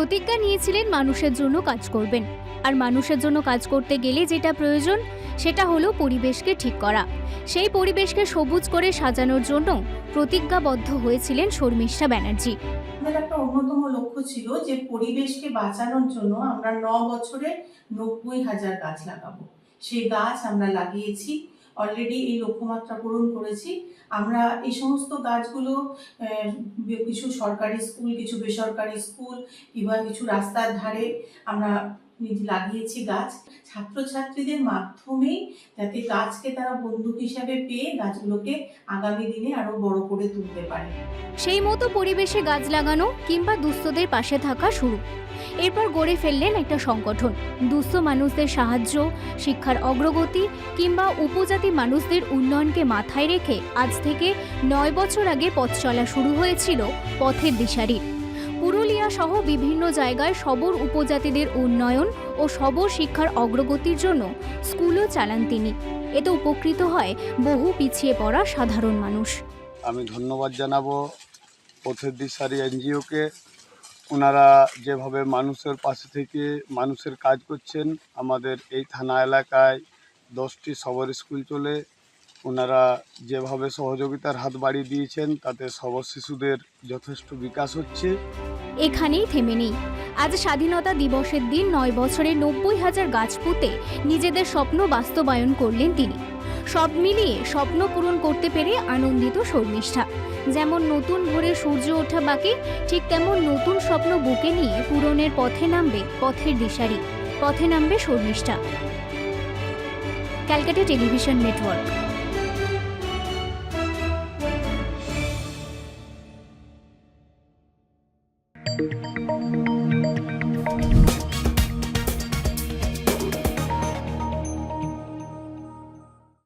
প্রতিজ্ঞা নিয়েছিলেন মানুষের জন্য কাজ করবেন। আর মানুষের জন্য কাজ করতে গেলে যেটা প্রয়োজন, সেটা হলো পরিবেশকে ঠিক করা। সেই পরিবেশকে সবুজ করে সাজানোর জন্য প্রতিজ্ঞাবদ্ধ হয়েছিলেন শর্মিষ্ঠা ব্যানার্জি। একটা অন্যতম লক্ষ্য ছিল যে পরিবেশকে বাঁচানোর জন্য আমরা ন বছরে নব্বই হাজার গাছ লাগাবো। সেই গাছ আমরা লাগিয়েছি। অলরেডি এই লক্ষ্যমাত্রা পূরণ করেছি। আমরা এই সমস্ত গাছগুলো কিছু সরকারি স্কুল, কিছু বেসরকারি স্কুল কিংবা কিছু রাস্তার ধারে আমরা লাগিয়েছি গাছ। ছাত্রছাত্রীদের মাধ্যমেই যাতে গাছকে তারা বন্ধু হিসাবে পেয়ে গাছগুলোকে আগামী দিনে আরও বড় করে তুলতে পারে। সেই মতো পরিবেশে গাছ লাগানো কিংবা দুস্থদের পাশে থাকা শুরু। এরপর গড়ে ফেললেন একটা সংগঠন। দুস্থ মানুষদের সাহায্য, শিক্ষার অগ্রগতি কিংবা উপজাতি মানুষদের উন্নয়নকে মাথায় রেখে আজ থেকে নয় বছর আগে পথ চলা শুরু হয়েছিল পথের দিশারি। পুরুলিয়া সহ বিভিন্ন জায়গায় সবর উপজাতিদের উন্নয়ন ও সবর শিক্ষার অগ্রগতির জন্য স্কুলও চালান তিনি। এতে উপকৃত হয় বহু পিছিয়ে পড়া সাধারণ মানুষ। আমি ধন্যবাদ জানাব পথের দিশারি এনজিওকে। ওনারা যেভাবে মানুষের পাশে থেকে মানুষের কাজ করছেন, আমাদের এই থানা এলাকায় দশটি সবর স্কুল চলে। ওনারা যেভাবে সহযোগিতার হাত বাড়িয়ে দিয়েছেন, তাতে সবর শিশুদের যথেষ্ট বিকাশ হচ্ছে। এখানেই থেমে নেই। আজ স্বাধীনতা দিবসের দিন নয় বছরে নব্বই হাজার গাছ পুঁতে নিজেদের স্বপ্ন বাস্তবায়ন করলেন তিনি। সব মিলিয়ে স্বপ্ন পূরণ করতে পেরে আনন্দিত শর্মিষ্ঠা। যেমন নতুন ভোরে সূর্য ওঠা বাকি, ঠিক তেমন নতুন স্বপ্ন বুকে নিয়ে পূরণের পথে নামবে পথের দিশারি, পথে নামবে শর্মিষ্ঠা। Calcutta television network.